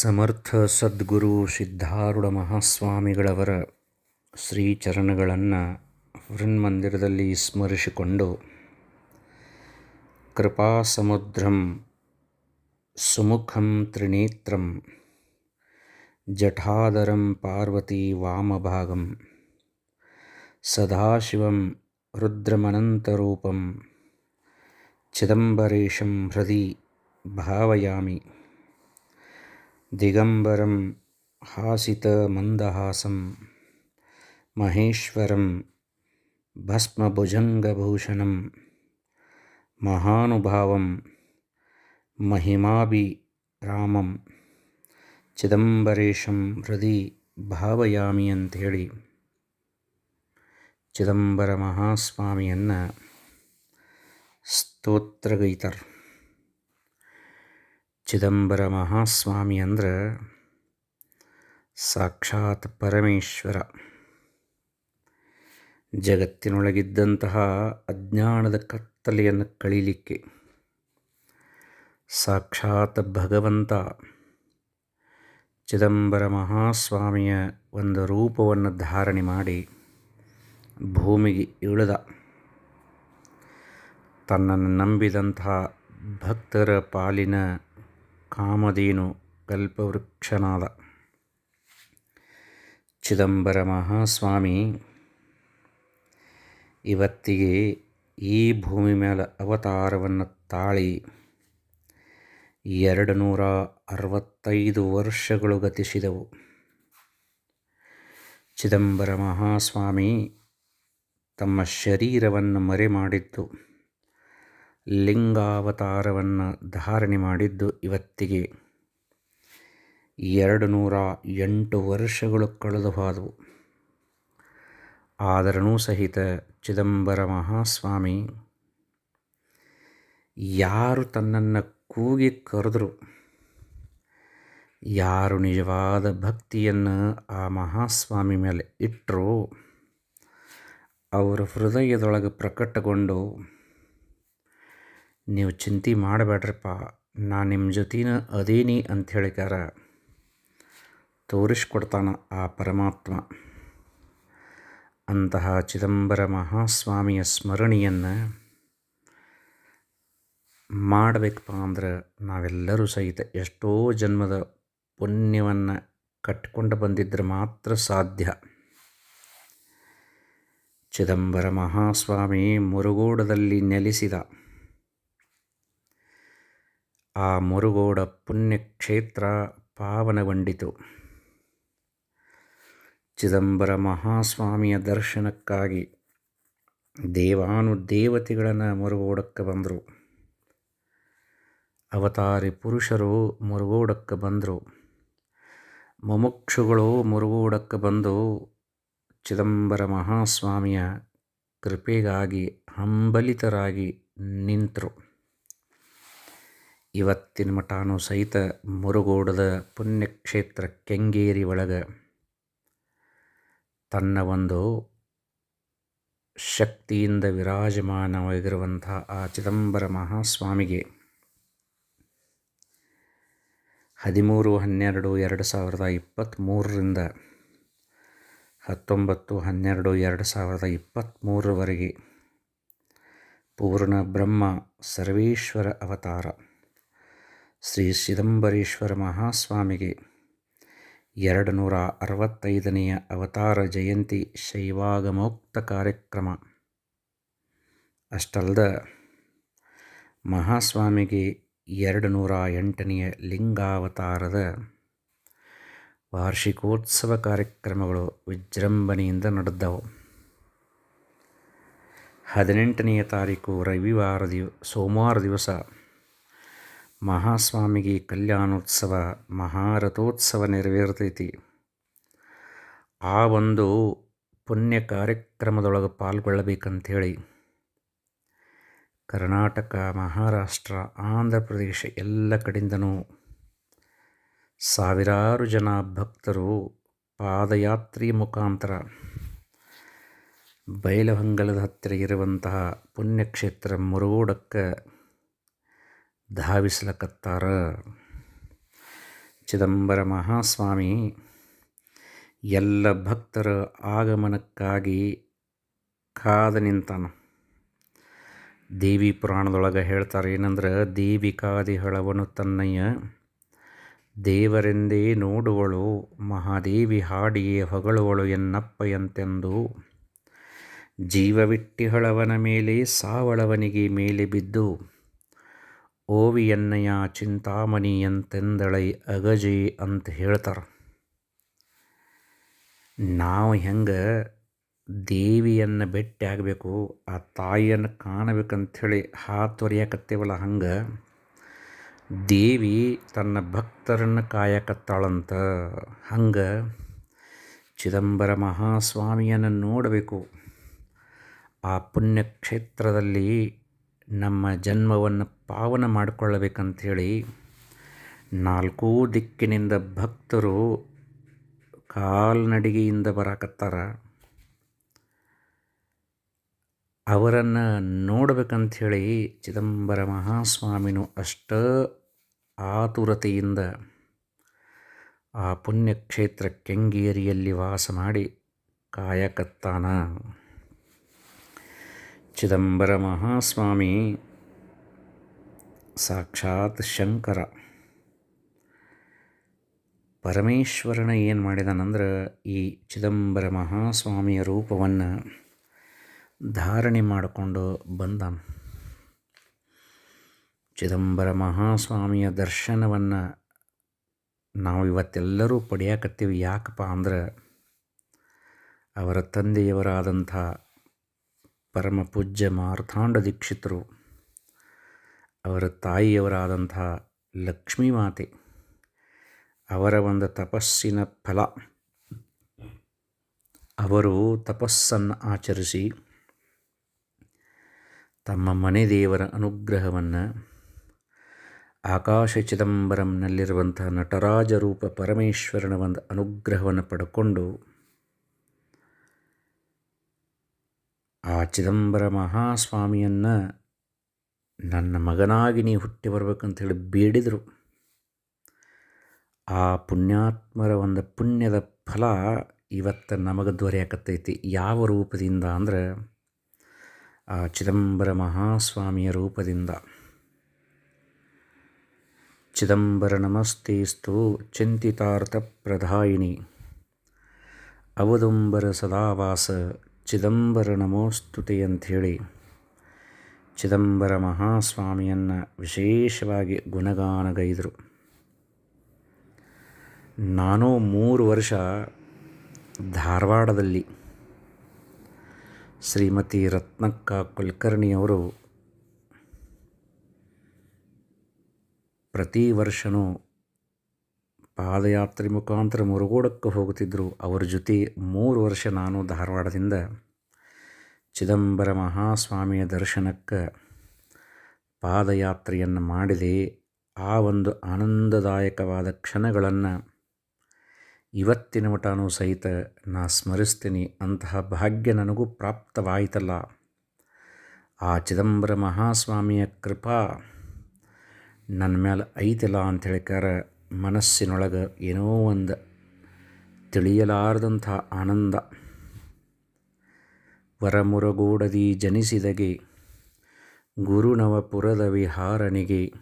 ಸಮರ್ಥ ಸದ್ಗುರು ಸಿದ್ಧಾರೂಢ ಮಹಾಸ್ವಾಮಿಗಳವರ ಶ್ರೀಚರಣಗಳನ್ನು ವೃನ್ಮಂದಿರದಲ್ಲಿ ಸ್ಮರಿಸಿಕೊಂಡು ಕೃಪಾಸಮುದ್ರಂ ಸುಮುಖಂ ತ್ರಿನೇತ್ರಂ ಜಠಾದರಂ ಪಾರ್ವತಿ ವಾಮಭಾಗಂ ಸದಾಶಿವಂ ರುದ್ರಮನಂತರೂಪಂ ಚಿದಂಬರೇಶಂ ಹೃದಿ ಭಾವಯಾಮಿ ದಿಗಂಬರಂ ಹಾಸಿತಮಂದಹಾಸಂ ಮಹೇಶ್ವರಂ ಭಸ್ಮಭುಜಂಗಭೂಷಣಂ ಮಹಾನುಭಾವಂ ಮಹಿಮಾಭಿರಾಮಂ ಚಿದಂಬರೇಶಂ ಹೃದಿ ಭಾವಯಾಮಿ ಅಂಥೇಳಿ ಚಿದಂಬರ ಮಹಾಸ್ವಾಮಿಯನ್ನು ಸ್ತೋತ್ರಗೈತಾರೆ ಚಿದಂಬರ ಮಹಾಸ್ವಾಮಿ ಅಂದ್ರೆ ಸಾಕ್ಷಾತ್ ಪರಮೇಶ್ವರ. ಜಗತ್ತಿನೊಳಗಿದ್ದಂತಹ ಅಜ್ಞಾನದ ಕತ್ತಲೆಯನ್ನು ಕಳೀಲಿಕ್ಕೆ ಸಾಕ್ಷಾತ್ ಭಗವಂತ ಚಿದಂಬರ ಮಹಾಸ್ವಾಮಿಯ ಒಂದು ರೂಪವನ್ನು ಧಾರಣೆ ಮಾಡಿ ಭೂಮಿಗೆ ಇಳಿದ. ತನ್ನನ್ನು ನಂಬಿದಂತಹ ಭಕ್ತರ ಪಾಲಿನ ಕಾಮಧೇನು ಕಲ್ಪವೃಕ್ಷನಾದ. ಚಿದಂಬರ ಮಹಾಸ್ವಾಮಿ, ಇವತ್ತಿಗೆ ಈ ಭೂಮಿ ಮೇಲೆ ಅವತಾರವನ್ನು ತಾಳಿ ಎರಡು ನೂರ ಅರವತ್ತೈದು ವರ್ಷಗಳು ಗತಿಸಿದವು. ಚಿದಂಬರ ಮಹಾಸ್ವಾಮಿ ತಮ್ಮ ಶರೀರವನ್ನು ಮರೆ ಮಾಡಿದ್ದು ಲಿಂಗಾವತಾರವನ್ನು ಧಾರಣೆ ಮಾಡಿದ್ದು ಇವತ್ತಿಗೆ ಎರಡು ನೂರ ಎಂಟು ವರ್ಷಗಳು ಕಳೆದು ಹೋದವು. ಆದರೂ ಸಹಿತ ಚಿದಂಬರ ಮಹಾಸ್ವಾಮಿ ಯಾರು ತನ್ನನ್ನು ಕೂಗಿ ಕರೆದರು, ಯಾರು ನಿಜವಾದ ಭಕ್ತಿಯನ್ನು ಆ ಮಹಾಸ್ವಾಮಿ ಮೇಲೆ ಇಟ್ಟರು ಅವರ ಹೃದಯದೊಳಗೆ ಪ್ರಕಟಗೊಂಡು ನೀವು ಚಿಂತೆ ಮಾಡಬೇಡ್ರಪ್ಪ, ನಾನು ನಿಮ್ಮ ಜೊತೆನ ಅದೇನಿ ಅಂತ ಹೇಳಿಕಾರ ತೋರಿಸ್ಕೊಡ್ತಾನ ಆ ಪರಮಾತ್ಮ. ಅಂತಹ ಚಿದಂಬರ ಮಹಾಸ್ವಾಮಿಯ ಸ್ಮರಣೆಯನ್ನು ಮಾಡಬೇಕಪ್ಪ ಅಂದ್ರೆ ನಾವೆಲ್ಲರೂ ಸಹಿತ ಎಷ್ಟೋ ಜನ್ಮದ ಪುಣ್ಯವನ್ನು ಕಟ್ಟಿಕೊಂಡು ಬಂದಿದ್ದರೆ ಮಾತ್ರ ಸಾಧ್ಯ. ಚಿದಂಬರ ಮಹಾಸ್ವಾಮಿ ಮುರುಗೋಡದಲ್ಲಿ ನೆಲೆಸಿದ ಆ ಮುರುಗೋಡ ಪುಣ್ಯಕ್ಷೇತ್ರ ಪಾವನಗೊಂಡಿತು. ಚಿದಂಬರ ಮಹಾಸ್ವಾಮಿಯ ದರ್ಶನಕ್ಕಾಗಿ ದೇವಾನುದೇವತೆಗಳನ್ನು ಮುರುಗೋಡಕ್ಕೆ ಬಂದರು. ಅವತಾರಿ ಪುರುಷರು ಮುರುಗೋಡಕ್ಕೆ ಬಂದರು. ಮುಮುಕ್ಷುಗಳು ಮುರುಗೋಡಕ್ಕೆ ಬಂದು ಚಿದಂಬರ ಮಹಾಸ್ವಾಮಿಯ ಕೃಪೆಗಾಗಿ ಹಂಬಲಿತರಾಗಿ ನಿಂತರು. ಇವತ್ತಿನ ಮಠಾನು ಸಹಿತ ಮುರುಗೋಡದ ಪುಣ್ಯಕ್ಷೇತ್ರ ಕೆಂಗೇರಿ ಒಳಗೆ ತನ್ನ ಒಂದು ಶಕ್ತಿಯಿಂದ ವಿರಾಜಮಾನವಾಗಿರುವಂಥ ಆ ಚಿದಂಬರ ಮಹಾಸ್ವಾಮಿಗೆ ಹದಿಮೂರು, ಹನ್ನೆರಡು, ಎರಡು ಸಾವಿರದ ಇಪ್ಪತ್ತ್ಮೂರರಿಂದ ಹತ್ತೊಂಬತ್ತು, ಹನ್ನೆರಡು, ಎರಡು ಸಾವಿರದ ಇಪ್ಪತ್ತ್ಮೂರರವರೆಗೆ ಪೂರ್ಣ ಬ್ರಹ್ಮ ಸರ್ವೇಶ್ವರ ಅವತಾರ. ಶ್ರೀ ಚಿದಂಬರೇಶ್ವರ ಮಹಾಸ್ವಾಮಿಗೆ. ಎರಡು ನೂರ ಅರವತ್ತೈದನೆಯ ಅವತಾರ ಜಯಂತಿ ಶೈವಾಗಮೋಕ್ತ ಕಾರ್ಯಕ್ರಮ. ಅಷ್ಟಲ್ದ, ಮಹಾಸ್ವಾಮಿಗೆ ಎರಡು ನೂರ ಎಂಟನೆಯ ಲಿಂಗಾವತಾರದ ವಾರ್ಷಿಕೋತ್ಸವ ಕಾರ್ಯಕ್ರಮಗಳು ವಿಜೃಂಭಣೆಯಿಂದ ನಡೆದವು. ಹದಿನೆಂಟನೆಯ ತಾರೀಕು ರವಿವಾರ ದಿವ, ಸೋಮವಾರ ದಿವಸ ಮಹಾಸ್ವಾಮಿಗೆ ಕಲ್ಯಾಣೋತ್ಸವ ಮಹಾರಥೋತ್ಸವ ನೆರವೇರ್ತೈತಿ. ಆ ಒಂದು ಪುಣ್ಯ ಕಾರ್ಯಕ್ರಮದೊಳಗೆ ಪಾಲ್ಗೊಳ್ಳಬೇಕಂಥೇಳಿ ಕರ್ನಾಟಕ, ಮಹಾರಾಷ್ಟ್ರ, ಆಂಧ್ರ ಪ್ರದೇಶ ಎಲ್ಲ ಕಡೆಯಿಂದನೂ ಸಾವಿರಾರು ಜನ ಭಕ್ತರು ಪಾದಯಾತ್ರಿ ಮುಖಾಂತರ ಬೈಲಹೊಂಗಲದ ಹತ್ತಿರ ಇರುವಂತಹ ಪುಣ್ಯಕ್ಷೇತ್ರ ಮುರುಗೋಡಕ್ಕೆ ಧಾವಿಸ್ಲಕತ್ತಾರ. ಚಿದಂಬರ ಮಹಾಸ್ವಾಮಿ, ಎಲ್ಲ ಭಕ್ತರ ಆಗಮನಕ್ಕಾಗಿ ಕಾದ ನಿಂತಾನ. ದೇವಿ ಪುರಾಣದೊಳಗೆ ಹೇಳ್ತಾರೆ ಏನಂದ್ರೆ, ದೇವಿ ಕಾದಿ ಹಳವನು ತನ್ನಯ್ಯ, ದೇವರೆಂದೇ ನೋಡುವಳು, ಮಹಾದೇವಿ ಹಾಡಿಯೇ ಹೊಗಳುವಳು ಎನ್ನಪ್ಪಯಂತೆಂದು. ಜೀವವಿಟ್ಟಿಹಳವನ ಮೇಲೆ, ಸಾವಳವನಿಗೆ ಮೇಲೆ ಬಿದ್ದು ಓವಿಯನ್ನಯ ಚಿಂತಾಮಣಿ ಎಂತೆಂದಳೈ ಅಗಜಿ ಅಂತ ಹೇಳ್ತಾರೆ. ನಾವು ಹೆಂಗೆ ದೇವಿಯನ್ನು ಭೇಟಿ ಆಗಬೇಕು, ಆ ತಾಯಿಯನ್ನು ಕಾಣಬೇಕಂಥೇಳಿ ಹಾತೊರೆಯಕತ್ತೇವಲ್ಲ ಹಂಗೆ? ದೇವಿ ತನ್ನ ಭಕ್ತರನ್ನು ಕಾಯಕತ್ತಾಳಂತ ಹಂಗೆ ಚಿದಂಬರ ಮಹಾಸ್ವಾಮಿಯನ್ನು ನೋಡಬೇಕು. ಆ ಪುಣ್ಯಕ್ಷೇತ್ರದಲ್ಲಿ ನಮ್ಮ ಜನ್ಮವನ್ನು ಪಾವನ ಮಾಡಿಕೊಳ್ಳಬೇಕಂಥೇಳಿ ನಾಲ್ಕೂ ದಿಕ್ಕಿನಿಂದ ಭಕ್ತರು ಕಾಲ್ನಡಿಗೆಯಿಂದ ಬರಾಕತ್ತಾರ. ಅವರನ್ನು ನೋಡಬೇಕಂಥೇಳಿ ಚಿದಂಬರ ಮಹಾಸ್ವಾಮಿನೂ ಅಷ್ಟ ಆತುರತೆಯಿಂದ ಆ ಪುಣ್ಯಕ್ಷೇತ್ರ ಕೆಂಗೇರಿಯಲ್ಲಿ ವಾಸ ಮಾಡಿ ಕಾಯಕತ್ತಾನ. ಚಿದಂಬರ ಮಹಾಸ್ವಾಮಿ ಸಾಕ್ಷಾತ್ ಶಂಕರ. ಪರಮೇಶ್ವರನ ಏನು ಮಾಡಿದಾನಂದ್ರೆ ಈ ಚಿದಂಬರ ಮಹಾಸ್ವಾಮಿಯ ರೂಪವನ್ನು ಧಾರಣೆ ಮಾಡಿಕೊಂಡು ಬಂದ ಚಿದಂಬರ ಮಹಾಸ್ವಾಮಿಯ ದರ್ಶನವನ್ನು ನಾವು ಇವತ್ತೆಲ್ಲರೂ ಪಡೆಯಕತ್ತೀವಿ. ಯಾಕಪ್ಪ ಅಂದ್ರೆ ಅವರ ತಂದೆಯವರಾದಂಥ ಪರಮ ಪೂಜ್ಯ ಮಾರ್ಥಾಂಡ ದೀಕ್ಷಿತರು ಅವರ ತಾಯಿಯವರಾದಂತಹ ಲಕ್ಷ್ಮೀ ಮಾತೆ, ಅವರ ಒಂದು ತಪಸ್ಸಿನ ಫಲ. ಅವರು ತಪಸ್ಸನ್ನು ಆಚರಿಸಿ ತಮ್ಮ ಮನೆ ದೇವರ ಅನುಗ್ರಹವನ್ನು ಆಕಾಶ ಚಿದಂಬರಂನಲ್ಲಿರುವಂತಹ ನಟರಾಜ ರೂಪ ಪರಮೇಶ್ವರನ ಒಂದು ಅನುಗ್ರಹವನ್ನು ಪಡ್ಕೊಂಡು ಆ ಚಿದಂಬರ ಮಹಾಸ್ವಾಮಿಯನ್ನು ನನ್ನ ಮಗನಾಗಿ ನೀ ಹುಟ್ಟಿ ಬರ್ಬೇಕಂತ ಬೇಡಿದರು. ಆ ಪುಣ್ಯಾತ್ಮರ ಒಂದು ಪುಣ್ಯದ ಫಲ ಇವತ್ತು ನಮಗೆ ದೊರೆಯಕತ್ತೈತಿ. ಯಾವ ರೂಪದಿಂದ ಅಂದ್ರೆ ಆ ಚಿದಂಬರ ಮಹಾಸ್ವಾಮಿಯ ರೂಪದಿಂದ. ಚಿದಂಬರ ನಮಸ್ತೆಸ್ತು ಚಿಂತಿತಾರ್ಥ ಪ್ರಧಾಯಿನಿ. ಅವದುಂಬರ ಸದಾವಾಸ ಚಿದಂಬರ ನಮೋಸ್ತುತಿ ಅಂಥೇಳಿ. ಚಿದಂಬರ ಮಹಾಸ್ವಾಮಿಯನ್ನು ವಿಶೇಷವಾಗಿ ಗುಣಗಾನಗೈದರು. ನಾನು ಮೂರು ವರ್ಷ ಧಾರವಾಡದಲ್ಲಿ ಶ್ರೀಮತಿ ರತ್ನಕ್ಕ ಕುಲಕರ್ಣಿಯವರು ಪ್ರತಿ ವರ್ಷವೂ ಪಾದಯಾತ್ರೆ ಮುಖಾಂತರ ಮುರುಗೋಡಕ್ಕೆ ಹೋಗುತ್ತಿದ್ದರು ಅವರ ಜೊತೆ ಮೂರು ವರ್ಷ ನಾನು ಧಾರವಾಡದಿಂದ ಚಿದಂಬರ ಮಹಾಸ್ವಾಮಿಯ ದರ್ಶನಕ್ಕೆ ಪಾದಯಾತ್ರೆಯನ್ನು ಮಾಡಿದೆ. ಆ ಒಂದು ಆನಂದದಾಯಕವಾದ ಕ್ಷಣಗಳನ್ನು ಇವತ್ತಿನ ಮಟನೂ ಸಹಿತ ನಾ ಸ್ಮರಿಸ್ತೀನಿ. ಅಂತಹ ಭಾಗ್ಯ ನನಗೂ ಪ್ರಾಪ್ತವಾಯಿತಲ್ಲ. ಆ ಚಿದಂಬರ ಮಹಾಸ್ವಾಮಿಯ ಕೃಪಾ ನನ್ನ ಮೇಲೆ ಐತಿಲ್ಲ ಅಂತ ಹೇಳಿಕಾರ ಮನಸ್ಸಿನೊಳಗೆ ಏನೋ ಒಂದು ತಿಳಿಯಲಾರದಂಥ ಆನಂದ. ವರಮುರಗೂಡದಿ ಜನಿಸಿದಗೆ ಗುರುನವಪುರದ ವಿಹಾರನಿಗೆ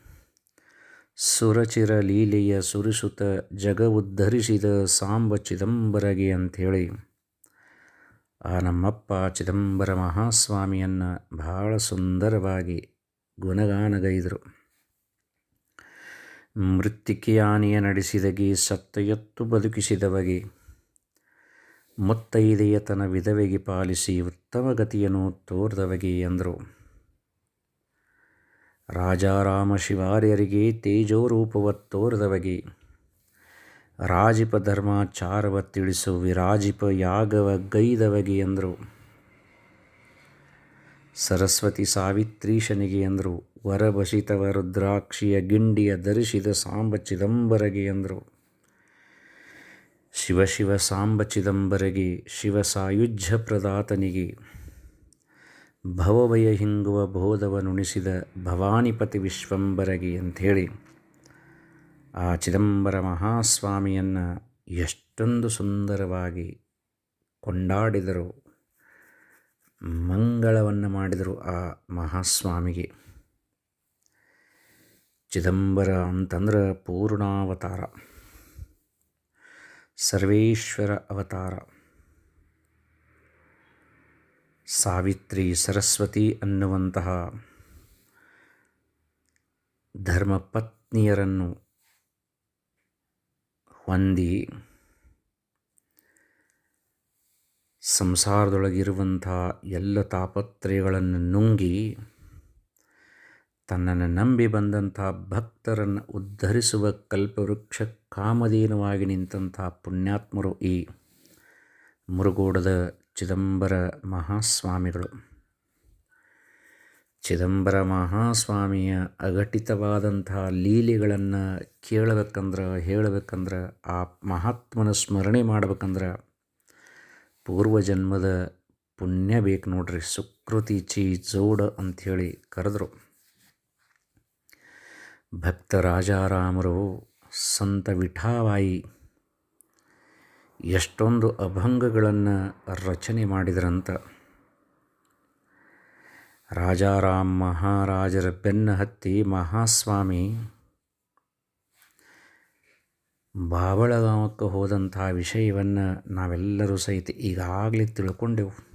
ಸುರಚಿರ ಲೀಲೆಯ ಸುರಿಸುತ ಜಗ ಉದ್ಧರಿಸಿದ ಸಾಂಬ ಚಿದಂಬರಗೆ ಅಂಥೇಳಿ, ಆ ನಮ್ಮಪ್ಪ ಚಿದಂಬರ ಮಹಾಸ್ವಾಮಿಯನ್ನು ಬಹಳ ಸುಂದರವಾಗಿ ಗುಣಗಾನಗೈದರು. ಮೃತ್ತಿಕೆಯಾನೆಯ ನಡೆಸಿದಗೆ ಸತ್ತಯತ್ತು ಬದುಕಿಸಿದವಗೆ ಮುತ್ತೈದೆಯತನ ವಿಧವೆಗೆ ಪಾಲಿಸಿ ಉತ್ತಮ ಗತಿಯನ್ನು ತೋರ್ದವಗೆ ಎಂದರು ರಾಜಾರಾಮ ಶಿವಾರ್ಯರಿಗೆ ತೇಜೋರೂಪವ ತೋರ್ದವಗೆ. ರಾಜಿಪ ಧರ್ಮಾಚಾರವ ತಿಳಿಸು ವಿರಾಜಿಪ ಯಾಗವ ಗೈದವಗೆ ಎಂದರು ಸರಸ್ವತಿ ಸಾವಿತ್ರೀಶನಿಗೆ ಎಂದರು ವರಭಸಿತವ ರುದ್ರಾಕ್ಷಿಯ ಗಿಂಡಿಯ ಧರಿಸಿದ ಸಾಂಬ ಚಿದಂಬರಗೆ ಎಂದರು ಶಿವ ಶಿವ ಸಾಂಬ ಚಿದಂಬರಗೆ, ಶಿವ ಸಾಯುಜ್ಯ ಪ್ರದಾತನಿಗೆ. ಭವಭಯ ಹಿಂಗುವ ಬೋಧವ ನುಣಿಸಿದ ಭವಾನಿಪತಿ ವಿಶ್ವಂಬರಗೆ ಅಂಥೇಳಿ ಆ ಚಿದಂಬರ ಮಹಾಸ್ವಾಮಿಯನ್ನು ಎಷ್ಟೊಂದು ಸುಂದರವಾಗಿ ಕೊಂಡಾಡಿದರು, ಮಂಗಳವನ್ನು ಮಾಡಿದರು ಆ ಮಹಾಸ್ವಾಮಿಗೆ. ಚಿದಂಬರ ಅಂತಂದ್ರೆ ಪೂರ್ಣಾವತಾರ. ಸರ್ವೇಶ್ವರ ಅವತಾರ. ಸಾವಿತ್ರಿ ಸರಸ್ವತಿ ಅನ್ನುವಂತಹ ಧರ್ಮಪತ್ನಿಯರನ್ನು ಹೊಂದಿ ಸಂಸಾರದೊಳಗಿರುವಂಥ ಎಲ್ಲ ತಾಪತ್ರಯಗಳನ್ನು ನುಂಗಿ ತನ್ನನ್ನು ನಂಬಿ ಬಂದಂಥ ಭಕ್ತರನ್ನು ಉದ್ಧರಿಸುವ ಕಲ್ಪವೃಕ್ಷ ಕಾಮಧೇನುವಾಗಿ ನಿಂತಹ ಪುಣ್ಯಾತ್ಮರು ಈ ಮುರುಗೋಡದ ಚಿದಂಬರ ಮಹಾಸ್ವಾಮಿಗಳು. ಚಿದಂಬರ ಮಹಾಸ್ವಾಮಿಯ ಅಘಟಿತವಾದಂಥ ಲೀಲೆಗಳನ್ನು ಕೇಳಬೇಕಂದ್ರೆ, ಹೇಳಬೇಕಂದ್ರೆ, ಆ ಮಹಾತ್ಮನ ಸ್ಮರಣೆ ಮಾಡ್ಬೇಕಂದ್ರೆ ಪೂರ್ವಜನ್ಮದ ಪುಣ್ಯ ಬೇಕು ನೋಡ್ರಿ. ಸುಕೃತಿ ಚಿ ಜೋಡ ಅಂಥೇಳಿ ಕರೆದ್ರು. ಭಕ್ತ ರಾಜಾರಾಮರು ಸಂತ ವಿಠಾವಾಯಿ ಎಷ್ಟೊಂದು ಅಭಂಗಗಳನ್ನು ರಚನೆ ಮಾಡಿದ್ರಂತ. ರಾಜಾರಾಮ್ ಮಹಾರಾಜರ ಬೆನ್ನ ಹತ್ತಿ ಮಹಾಸ್ವಾಮಿ ಬಾವಳಗಾಮಕ್ಕೆ ಹೋದಂಥ ವಿಷಯವನ್ನು ನಾವೆಲ್ಲರೂ ಸಹಿತ ಈಗಾಗಲೇ ತಿಳ್ಕೊಂಡೆವು.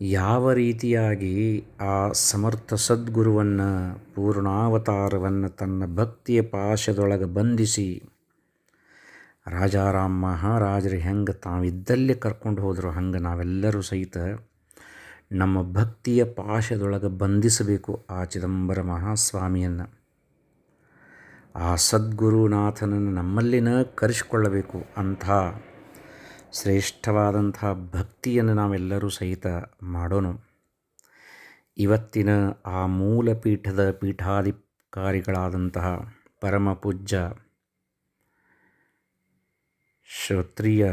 ಯಾವ ರೀತಿಯಾಗಿ ಆ ಸಮರ್ಥ ಸದ್ಗುರುವನ್ನು ಪೂರ್ಣಾವತಾರವನ್ನು ತನ್ನ ಭಕ್ತಿಯ ಪಾಶದೊಳಗೆ ಬಂಧಿಸಿ ರಾಜಾರಾಮ್ ಮಹಾರಾಜರು ಹೆಂಗೆ ತಾವಿದ್ದಲ್ಲೇ ಕರ್ಕೊಂಡು ಹೋದರು, ಹಂಗೆ ನಾವೆಲ್ಲರೂ ಸಹಿತ ನಮ್ಮ ಭಕ್ತಿಯ ಪಾಶದೊಳಗೆ ಬಂಧಿಸಬೇಕು ಆ ಚಿದಂಬರ ಮಹಾಸ್ವಾಮಿಯನ್ನು. ಆ ಸದ್ಗುರುನಾಥನನ್ನು ನಮ್ಮಲ್ಲಿನ ಕರೆಸಿಕೊಳ್ಳಬೇಕು ಅಂಥ ಶ್ರೇಷ್ಠವಾದಂಥ ಭಕ್ತಿಯನ್ನು ನಾವೆಲ್ಲರೂ ಸಹಿತ ಮಾಡೋಣ ಇವತ್ತಿನ ಆ ಮೂಲ ಪೀಠದ ಪೀಠಾಧಿಕಾರಿಗಳಾದಂತಹ ಪರಮ ಪೂಜ್ಯ ಶ್ರೋತ್ರಿಯ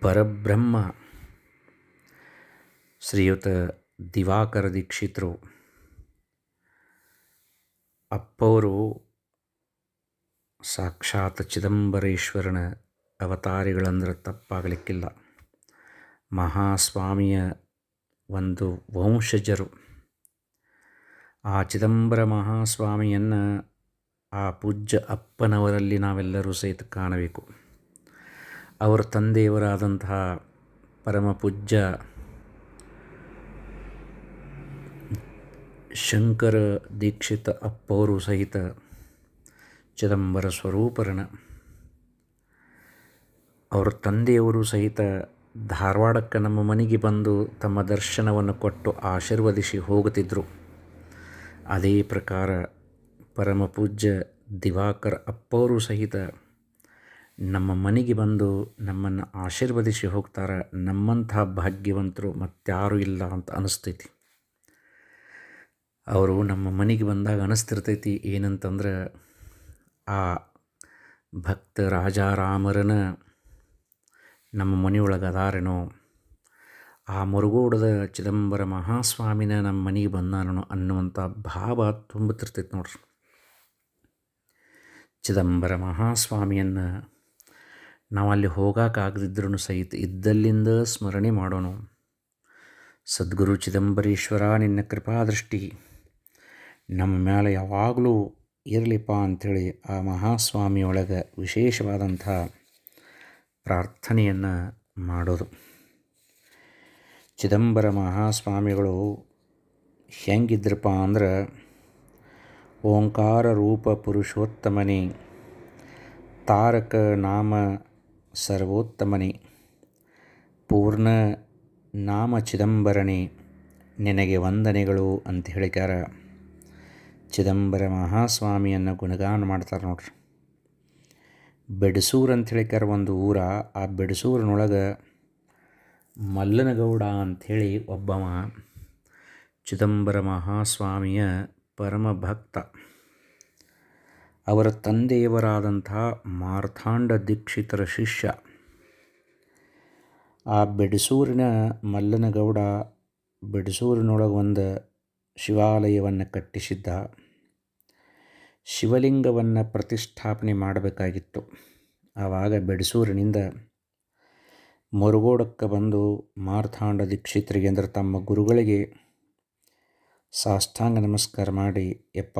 ಪರಬ್ರಹ್ಮ, ಶ್ರೀಯುತ ದಿವಾಕರ ದೀಕ್ಷಿತರು ಅಪ್ಪವರು ಸಾಕ್ಷಾತ್ ಚಿದಂಬರೇಶ್ವರನ ಅವತಾರಿಗಳಂದ್ರೆ ತಪ್ಪಾಗಲಿಕ್ಕಿಲ್ಲ. ಮಹಾಸ್ವಾಮಿಯ ಒಂದು ವಂಶಜರು. ಆ ಚಿದಂಬರ ಮಹಾಸ್ವಾಮಿಯನ್ನು ಆ ಪೂಜ್ಯ ಅಪ್ಪನವರಲ್ಲಿ ನಾವೆಲ್ಲರೂ ಸಹಿತ ಕಾಣಬೇಕು. ಅವರ ತಂದೆಯವರಾದಂತಹ ಪರಮ ಪೂಜ್ಯ ಶಂಕರ ದೀಕ್ಷಿತ ಅಪ್ಪವರು ಸಹಿತ ಚಿದಂಬರ ಸ್ವರೂಪರಣ ಅವರ ತಂದೆಯವರು ಸಹಿತ ಧಾರವಾಡಕ್ಕೆ ನಮ್ಮ ಮನೆಗೆ ಬಂದು ತಮ್ಮ ದರ್ಶನವನ್ನು ಕೊಟ್ಟು ಆಶೀರ್ವದಿಸಿ ಹೋಗುತ್ತಿದ್ದರು ಅದೇ ಪ್ರಕಾರ ಪರಮ ಪೂಜ್ಯ ದಿವಾಕರ್ ಅಪ್ಪವರು ಸಹಿತ ನಮ್ಮ ಮನೆಗೆ ಬಂದು ನಮ್ಮನ್ನು ಆಶೀರ್ವದಿಸಿ ಹೋಗ್ತಾರೆ. ನಮ್ಮಂಥ ಭಾಗ್ಯವಂತರು ಮತ್ತಾರೂ ಇಲ್ಲ ಅಂತ ಅನಿಸ್ತೈತಿ. ಅವರು ನಮ್ಮ ಮನೆಗೆ ಬಂದಾಗ ಅನಿಸ್ತಿರ್ತೈತಿ ಏನಂತಂದ್ರೆ ಆ ಭಕ್ತ ರಾಜಾರಾಮರನ ನಮ್ಮ ಮನೆಯೊಳಗೆ ಅದಾರೇನೋ, ಆ ಮುರುಗೋಡದ ಚಿದಂಬರ ಮಹಾಸ್ವಾಮಿನ ನಮ್ಮ ಮನೆಗೆ ಬಂದಾನೋ ಅನ್ನುವಂಥ ಭಾವ ತುಂಬುತ್ತಿರ್ತೈತೆ ನೋಡ್ರಿ. ಚಿದಂಬರ ಮಹಾಸ್ವಾಮಿಯನ್ನು ನಾವು ಅಲ್ಲಿ ಹೋಗೋಕ್ಕಾಗದಿದ್ರೂ ಸಹಿತ ಇದ್ದಲ್ಲಿಂದ ಸ್ಮರಣೆ ಮಾಡೋಣ ಸದ್ಗುರು ಚಿದಂಬರೇಶ್ವರ, ನಿನ್ನ ಕೃಪಾದೃಷ್ಟಿ ನಮ್ಮ ಮೇಲೆ ಯಾವಾಗಲೂ ಇರಲಿಪ್ಪ ಅಂಥೇಳಿ ಆ ಮಹಾಸ್ವಾಮಿಯೊಳಗೆ ವಿಶೇಷವಾದಂಥ ಪ್ರಾರ್ಥನೆಯನ್ನು ಮಾಡೋದು. ಚಿದಂಬರ ಮಹಾಸ್ವಾಮಿಗಳು ಹೆಂಗಿದ್ರಪ್ಪ ಅಂದ್ರೆ, ಓಂಕಾರ ರೂಪ ಪುರುಷೋತ್ತಮನಿ, ತಾರಕ ನಾಮ ಸರ್ವೋತ್ತಮನಿ, ಪೂರ್ಣ ನಾಮ ಚಿದಂಬರಣಿ ನಿನಗೆ ವಂದನೆಗಳು ಅಂತ ಹೇಳಿಕಾರ ಚಿದಂಬರ ಮಹಾಸ್ವಾಮಿಯನ್ನು ಗುಣಗಾನ ಮಾಡ್ತಾರೆ ನೋಡ್ರಿ. ಬೆಡಸೂರು ಅಂತ ಹೇಳಿಕಾರ ಒಂದು ಊರ, ಆ ಬೆಡಸೂರಿನೊಳಗೆ ಮಲ್ಲನಗೌಡ ಅಂಥೇಳಿ ಒಬ್ಬವ ಚಿದಂಬರ ಮಹಾಸ್ವಾಮಿಯ ಪರಮ ಭಕ್ತ. ಅವರ ತಂದೆಯವರಾದಂಥ ಮಾರ್ಥಾಂಡ ದೀಕ್ಷಿತರ ಶಿಷ್ಯ. ಆ ಬೆಡಸೂರಿನ ಮಲ್ಲನಗೌಡ ಬೆಡಸೂರಿನೊಳಗೆ ಒಂದು ಶಿವಾಲಯವನ್ನು ಕಟ್ಟಿಸಿದ್ದ. ಶಿವಲಿಂಗವನ್ನು ಪ್ರತಿಷ್ಠಾಪನೆ ಮಾಡಬೇಕಾಗಿತ್ತು. ಆವಾಗ ಬೆಡಸೂರಿನಿಂದ ಮರುಗೋಡಕ್ಕೆ ಬಂದು ಮಾರ್ಥಾಂಡ ದೀಕ್ಷಿತರಿಗೆ ಅಂದರೆ ತಮ್ಮ ಗುರುಗಳಿಗೆ ಸಾಷ್ಟಾಂಗ ನಮಸ್ಕಾರ ಮಾಡಿ, ಯಪ್ಪ,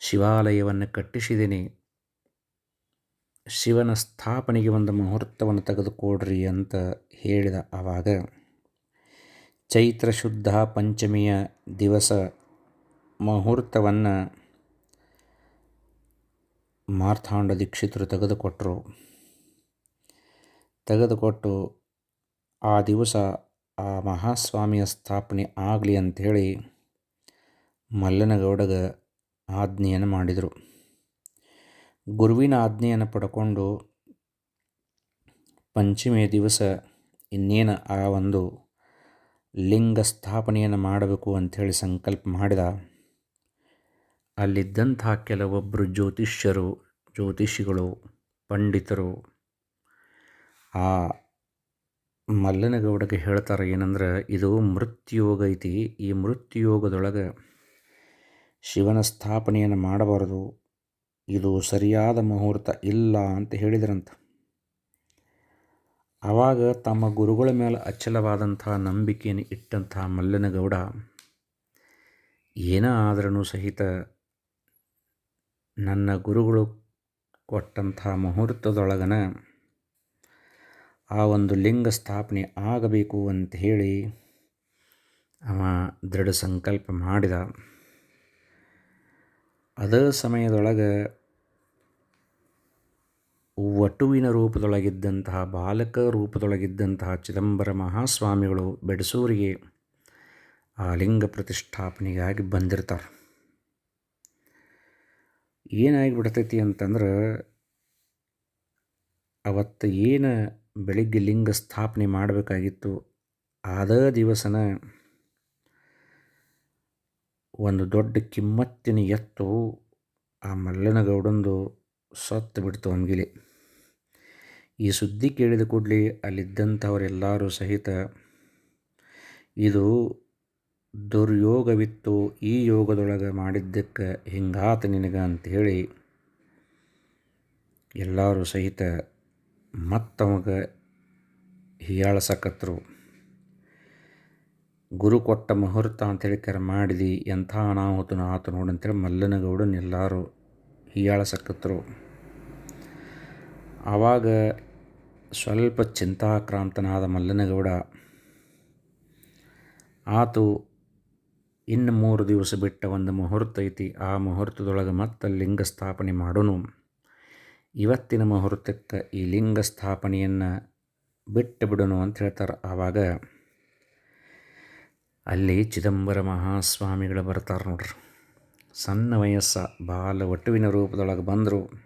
ಶಿವಾಲಯವನ್ನು ಕಟ್ಟಿಸಿದ್ದೀನಿ ಶಿವನ ಸ್ಥಾಪನೆಗೆ ಒಂದು ಮುಹೂರ್ತವನ್ನು ತೆಗೆದುಕೊಡ್ರಿ ಅಂತ ಹೇಳಿದ ಆವಾಗ, ಚೈತ್ರ ಶುದ್ಧ ಪಂಚಮಿಯ ದಿವಸ ಮುಹೂರ್ತವನ್ನು ಮಾರ್ಥಾಂಡ ದೀಕ್ಷಿತರು ತೆಗೆದುಕೊಟ್ಟರು ತೆಗೆದುಕೊಟ್ಟು ಆ ದಿವಸ ಆ ಮಹಾಸ್ವಾಮಿಯ ಸ್ಥಾಪನೆ ಆಗಲಿ ಅಂಥೇಳಿ ಮಲ್ಲನಗೌಡಗ ಆಜ್ಞೆಯನ್ನು ಮಾಡಿದರು. ಗುರುವಿನ ಆಜ್ಞೆಯನ್ನು ಪಡ್ಕೊಂಡು ಪಂಚಮಿಯ ದಿವಸ ಇನ್ನೇನು ಆ ಒಂದು ಲಿಂಗ ಸ್ಥಾಪನೆಯನ್ನು ಮಾಡಬೇಕು ಅಂಥೇಳಿ ಸಂಕಲ್ಪ ಮಾಡಿದ. ಅಲ್ಲಿದ್ದಂಥ ಕೆಲವೊಬ್ಬರು ಜ್ಯೋತಿಷ್ಯರು, ಜ್ಯೋತಿಷಿಗಳು, ಪಂಡಿತರು, ಆ ಮಲ್ಲನಗೌಡಗೆ ಹೇಳ್ತಾರೆ ಏನಂದ್ರೆ, ಇದು ಮೃತ್ಯುಯೋಗ ಐತಿ. ಈ ಮೃತ್ಯುಯೋಗದೊಳಗೆ ಶಿವನ ಸ್ಥಾಪನೆಯನ್ನು ಮಾಡಬಾರದು. ಇದು ಸರಿಯಾದ ಮುಹೂರ್ತ ಇಲ್ಲ ಅಂತ ಹೇಳಿದ್ರಂತ. ಆವಾಗ ತಮ್ಮ ಗುರುಗಳ ಮೇಲೆ ಅಚಲವಾದಂಥ ನಂಬಿಕೆಯನ್ನು ಇಟ್ಟಂತಹ ಮಲ್ಲನಗೌಡ, ಏನೇ ಆದ್ರೂ ಸಹಿತ ನನ್ನ ಗುರುಗಳು ಕೊಟ್ಟಂತಹ ಮುಹೂರ್ತದೊಳಗನ ಆ ಒಂದು ಲಿಂಗ ಸ್ಥಾಪನೆ ಆಗಬೇಕು ಅಂತ ಹೇಳಿ ಅವ ದೃಢ ಸಂಕಲ್ಪ ಮಾಡಿದ. ಅದೇ ಸಮಯದೊಳಗೆ ವಟುವಿನ ರೂಪದೊಳಗಿದ್ದಂತಹ, ಬಾಲಕ ರೂಪದೊಳಗಿದ್ದಂತಹ ಚಿದಂಬರ ಮಹಾಸ್ವಾಮಿಗಳು ಬೆಡಸೂರಿಗೆ ಆ ಲಿಂಗ ಪ್ರತಿಷ್ಠಾಪನೆಗಾಗಿ ಬಂದಿರ್ತಾರೆ. ಏನಾಗಿಬಿಡ್ತೈತಿ ಅಂತಂದ್ರೆ, ಅವತ್ತು ಏನು ಬೆಳಿಗ್ಗೆ ಲಿಂಗ ಸ್ಥಾಪನೆ ಮಾಡಬೇಕಾಗಿತ್ತು, ಆದ ದಿವಸನ ಒಂದು ದೊಡ್ಡ ಕಿಮ್ಮತ್ತಿನ ಎತ್ತು ಆ ಮಲ್ಲನಗೌಡಂದು ಸತ್ತು ಬಿಡ್ತು ಅಂಗಿಲಿ. ಈ ಸುದ್ದಿ ಕೇಳಿದ ಕೂಡಲೇ ಅಲ್ಲಿದ್ದಂಥವರೆಲ್ಲರೂ ಸಹಿತ ಇದು ದುರ್ಯೋಗವಿತ್ತು ಈ ಯೋಗದೊಳಗೆ ಮಾಡಿದ್ದಕ್ಕೆ ಹಿಂಗಾತ ನಿನಗೆ ಅಂಥೇಳಿ ಎಲ್ಲರೂ ಸಹಿತ ಮತ್ತವಾಗ ಹೀಯಾಳಸಕತ್ರು. ಗುರು ಕೊಟ್ಟ ಮುಹೂರ್ತ ಅಂತೇಳಿ ಕರೆ ಮಾಡಿದಿ, ಎಂಥ ಅನಾಹುತನ ಆತು ನೋಡಂತೇಳಿ ಮಲ್ಲನಗೌಡನ ಎಲ್ಲರೂ ಹೀಯಾಳಸಕತ್ರು. ಆವಾಗ ಸ್ವಲ್ಪ ಚಿಂತಾಕ್ರಾಂತನಾದ ಮಲ್ಲನಗೌಡ, ಆತು ಇನ್ನು ಮೂರು ದಿವಸ ಬಿಟ್ಟ ಒಂದು ಮುಹೂರ್ತ ಐತಿ. ಆ ಮುಹೂರ್ತದೊಳಗೆ ಮತ್ತೆ ಲಿಂಗ ಸ್ಥಾಪನೆ ಮಾಡೋನು. ಇವತ್ತಿನ ಮುಹೂರ್ತಕ್ಕೆ ಈ ಲಿಂಗ ಸ್ಥಾಪನೆಯನ್ನು ಬಿಟ್ಟು ಬಿಡೋನು ಅಂತ ಹೇಳ್ತಾರೆ. ಆವಾಗ ಅಲ್ಲಿ ಚಿದಂಬರ ಮಹಾಸ್ವಾಮಿಗಳು ಬರ್ತಾರೆ ನೋಡ್ರಿ. ಸಣ್ಣ ವಯಸ್ಸ ಬಾಲ ಒಟ್ಟುವಿನ ರೂಪದೊಳಗೆ ಬಂದರು.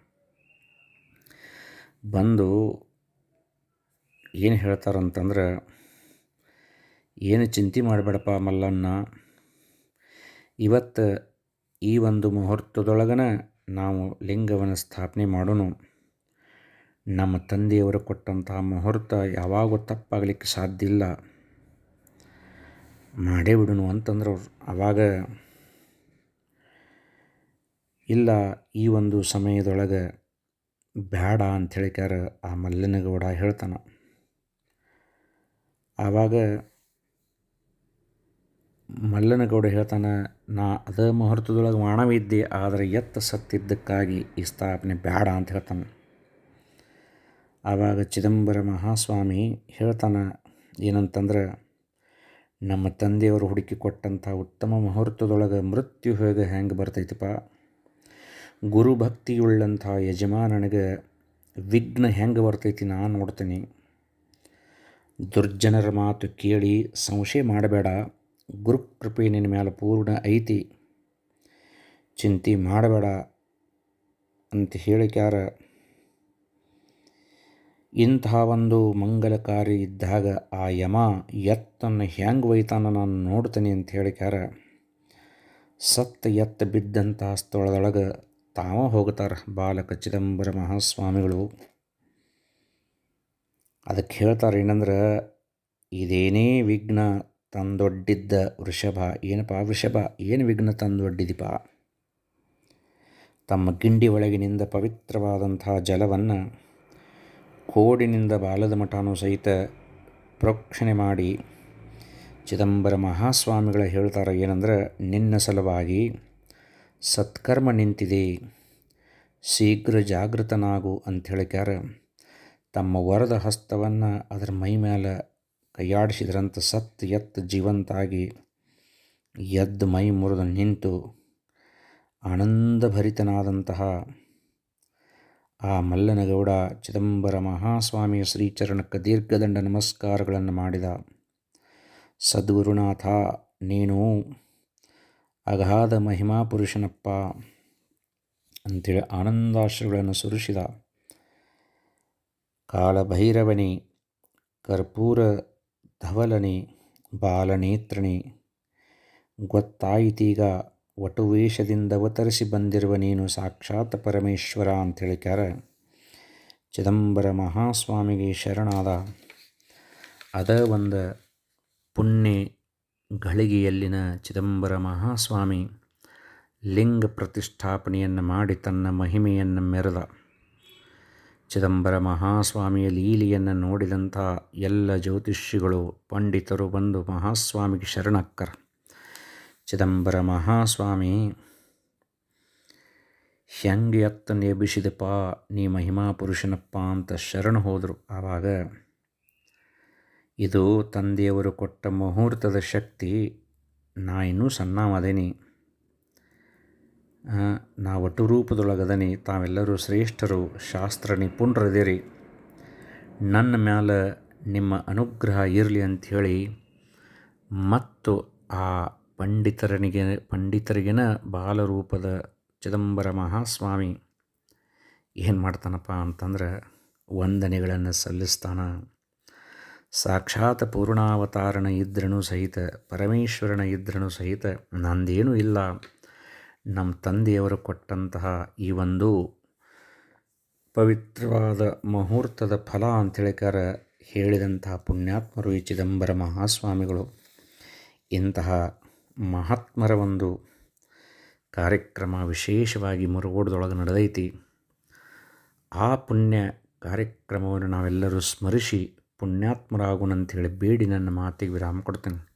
ಬಂದು ಏನು ಹೇಳ್ತಾರಂತಂದ್ರೆ, ಏನು ಚಿಂತೆ ಮಾಡಬೇಡಪ್ಪ ಮಲ್ಲನ್ನ ಇವತ್ತು ಈ ಒಂದು ಮುಹೂರ್ತದೊಳಗನ ನಾವು ಲಿಂಗವನ್ನು ಸ್ಥಾಪನೆ ಮಾಡೋಣ. ನಮ್ಮ ತಂದೆಯವರು ಕೊಟ್ಟಂತಹ ಮುಹೂರ್ತ ಯಾವಾಗೂ ತಪ್ಪಾಗಲಿಕ್ಕೆ ಸಾಧ್ಯ ಇಲ್ಲ. ಮಾಡೇ ಬಿಡೋಣ ಅಂತಂದ್ರೆ ಅವ್ರು. ಆವಾಗ ಇಲ್ಲ, ಈ ಒಂದು ಸಮಯದೊಳಗೆ ಬೇಡ ಅಂತ ಕ್ಯಾರ ಆ ಮಲ್ಲನಗೌಡ ಹೇಳ್ತಾನೆ. ಆವಾಗ ಮಲ್ಲನಗೌಡ ಹೇಳ್ತಾನೆ, ನಾ ಅದ ಮುಹೂರ್ತದೊಳಗೆ ಮಾಣವಿದ್ದೆ ಆದರೆ ಎತ್ತ ಸತ್ತಿದ್ದಕ್ಕಾಗಿ ಈ ಸ್ಥಾಪನೆ ಬೇಡ ಅಂತ ಹೇಳ್ತಾನೆ. ಆವಾಗ ಚಿದಂಬರ ಮಹಾಸ್ವಾಮಿ ಹೇಳ್ತಾನೆ, ಏನಂತಂದ್ರೆ, ನಮ್ಮ ತಂದೆಯವರು ಹುಡುಕಿ ಕೊಟ್ಟಂಥ ಉತ್ತಮ ಮುಹೂರ್ತದೊಳಗೆ ಮೃತ್ಯು ಹೇಗೆ ಹೆಂಗೆ ಬರ್ತೈತಿಪ್ಪ? ಗುರು ಭಕ್ತಿಯುಳ್ಳಂಥ ಯಜಮಾನನಿಗೆ ವಿಘ್ನ ಹೆಂಗೆ ಬರ್ತೈತಿ ನಾನು ನೋಡ್ತೀನಿ. ದುರ್ಜನರ ಮಾತು ಕೇಳಿ ಸಂಶಯ ಮಾಡಬೇಡ. ಗುರುಕೃಪೆ ನಿನ್ನ ಮೇಲೆ ಪೂರ್ಣ ಐತಿ, ಚಿಂತೆ ಮಾಡಬೇಡ ಅಂತ ಹೇಳಿಕ್ಯಾರ. ಇಂಥ ಒಂದು ಮಂಗಲಕಾರಿ ಇದ್ದಾಗ ಆ ಯಮ ಎತ್ತನ್ನು ಹೆಂಗೆ ಒಯ್ತಾನ ನಾನು ನೋಡ್ತೇನೆ ಅಂತ ಹೇಳಿಕ್ಯಾರ. ಸತ್ತ ಎತ್ತ ಬಿದ್ದಂತಹ ಸ್ಥಳದೊಳಗೆ ತಾವ ಹೋಗ್ತಾರೆ ಬಾಲಕ ಚಿದಂಬರ ಮಹಾಸ್ವಾಮಿಗಳು. ಅದಕ್ಕೆ ಹೇಳ್ತಾರೆ ಏನಂದ್ರೆ, ಇದೇನೇ ವಿಘ್ನ ತಂದೊಡ್ಡಿದ್ದ ವೃಷಭ. ಏನಪ್ಪ ವೃಷಭ? ಏನು ವಿಘ್ನ ತಂದೊಡ್ಡಿದಿಪ? ತಮ್ಮ ಗಿಂಡಿ ಒಳಗಿನಿಂದ ಪವಿತ್ರವಾದಂತಹ ಜಲವನ್ನು ಕೋಡಿನಿಂದ ಬಾಲದ ಮಠನೂ ಸಹಿತ ಪ್ರೋಕ್ಷಣೆ ಮಾಡಿ ಚಿದಂಬರ ಮಹಾಸ್ವಾಮಿಗಳು ಹೇಳ್ತಾರೆ ಏನಂದ್ರೆ, ನಿನ್ನ ಸಲುವಾಗಿ ಸತ್ಕರ್ಮ ನಿಂತಿದೆ, ಶೀಘ್ರ ಜಾಗೃತನಾಗು ಅಂತ ಹೇಳಿಕ್ಯಾರ ತಮ್ಮ ವರದ ಹಸ್ತವನ್ನು ಅದರ ಮೈ ಮೇಲೆ ಕೈಯಾಡಿಸಿದ್ರಂತ ಸತ್ ಎತ್ತು ಜೀವಂತಾಗಿ ಎದ್ದು ಮೈ ಮುರಿದು ನಿಂತು ಆನಂದಭರಿತನಾದಂತಹ ಆ ಮಲ್ಲನಗೌಡ ಚಿದಂಬರ ಮಹಾಸ್ವಾಮಿಯ ಶ್ರೀಚರಣಕ್ಕೆ ದೀರ್ಘದಂಡ ನಮಸ್ಕಾರಗಳನ್ನು ಮಾಡಿದ, ಸದ್ಗುರುನಾಥ, ನೀನು ಅಗಾಧ ಮಹಿಮಾ ಪುರುಷನಪ್ಪ ಅಂತೇಳಿ ಆನಂದಾಶ್ರಗಳನ್ನು ಸುರಿಸಿದ. ಕಾಳಭೈರವನಿ ಕರ್ಪೂರ ಧವಲನಿ, ಬಾಲನೇತ್ರನಿ, ಗೊತ್ತಾಯಿತೀಗ ವಟುವೇಷದಿಂದ ಅವತರಿಸಿ ಬಂದಿರುವ ನೀನು ಸಾಕ್ಷಾತ್ ಪರಮೇಶ್ವರ ಅಂತ ಹೇಳಿಕ್ಯಾರ ಚಿದಂಬರ ಮಹಾಸ್ವಾಮಿಗೆ ಶರಣಾದ ಅದ ಒಂದು ಪುಣ್ಯ ಗಳಿಗೆಯಲ್ಲಿನ ಚಿದಂಬರ ಮಹಾಸ್ವಾಮಿ ಲಿಂಗ ಪ್ರತಿಷ್ಠಾಪನೆಯನ್ನು ಮಾಡಿ ತನ್ನ ಮಹಿಮೆಯನ್ನು ಮೆರೆದ. ಚಿದಂಬರ ಮಹಾಸ್ವಾಮಿಯ ಲೀಲೆಯನ್ನು ನೋಡಿದಂಥ ಎಲ್ಲ ಜ್ಯೋತಿಷಿಗಳು ಪಂಡಿತರು ಬಂದು ಮಹಾಸ್ವಾಮಿಗೆ ಶರಣಕ್ಕರ. ಚಿದಂಬರ ಮಹಾಸ್ವಾಮಿ, ಹೆಂಗೆ ಎತ್ತ ಎಬ್ಬಿಸಿದಪ್ಪ, ನೀ ಮಹಿಮಾ ಪುರುಷನಪ್ಪ ಅಂತ ಶರಣ ಹೋದರು. ಆವಾಗ, ಇದು ತಂದೆಯವರು ಕೊಟ್ಟ ಮುಹೂರ್ತದ ಶಕ್ತಿ, ನಾ ಇನ್ನೂ ನಾ ಒಟ್ಟು ರೂಪದೊಳಗದನಿ, ತಾವೆಲ್ಲರೂ ಶ್ರೇಷ್ಠರು, ಶಾಸ್ತ್ರ ನಿಪುಣರದಿರಿ. ನನ್ನ ಮ್ಯಾಲ ನಿಮ್ಮ ಅನುಗ್ರಹ ಇರಲಿ ಅಂಥೇಳಿ ಮತ್ತು ಆ ಪಂಡಿತರನಿಗೆ, ಪಂಡಿತರಿಗಿನ ಬಾಲರೂಪದ ಚಿದಂಬರ ಮಹಾಸ್ವಾಮಿ ಏನು ಮಾಡ್ತಾನಪ್ಪ ಅಂತಂದ್ರೆ ವಂದನೆಗಳನ್ನು ಸಲ್ಲಿಸ್ತಾನ. ಸಾಕ್ಷಾತ್ ಪೂರ್ಣಾವತಾರನ ಇದ್ರೂ ಸಹಿತ, ಪರಮೇಶ್ವರನ ಇದ್ರೂ ಸಹಿತ ನಂದೇನೂ ಇಲ್ಲ. ನಮ್ಮ ತಂದೆಯವರು ಕೊಟ್ಟಂತಹ ಈ ಒಂದು ಪವಿತ್ರವಾದ ಮುಹೂರ್ತದ ಫಲ ಅಂತೇಳಿಕಾರ ಹೇಳಿದಂತಹ ಪುಣ್ಯಾತ್ಮರು ಈ ಚಿದಂಬರ ಮಹಾಸ್ವಾಮಿಗಳು, ಇಂತಹ ಮಹಾತ್ಮರ ಒಂದು ಕಾರ್ಯಕ್ರಮ ವಿಶೇಷವಾಗಿ ಮುರುಗೋಡದೊಳಗೆ ನಡೆದೈತಿ. ಆ ಪುಣ್ಯ ಕಾರ್ಯಕ್ರಮವನ್ನು ನಾವೆಲ್ಲರೂ ಸ್ಮರಿಸಿ ಪುಣ್ಯಾತ್ಮರಾಗೋಣಂಥೇಳಿ ಬೇಡಿ ನನ್ನ ಮಾತಿಗೆ ವಿರಾಮ ಕೊಡ್ತೇನೆ.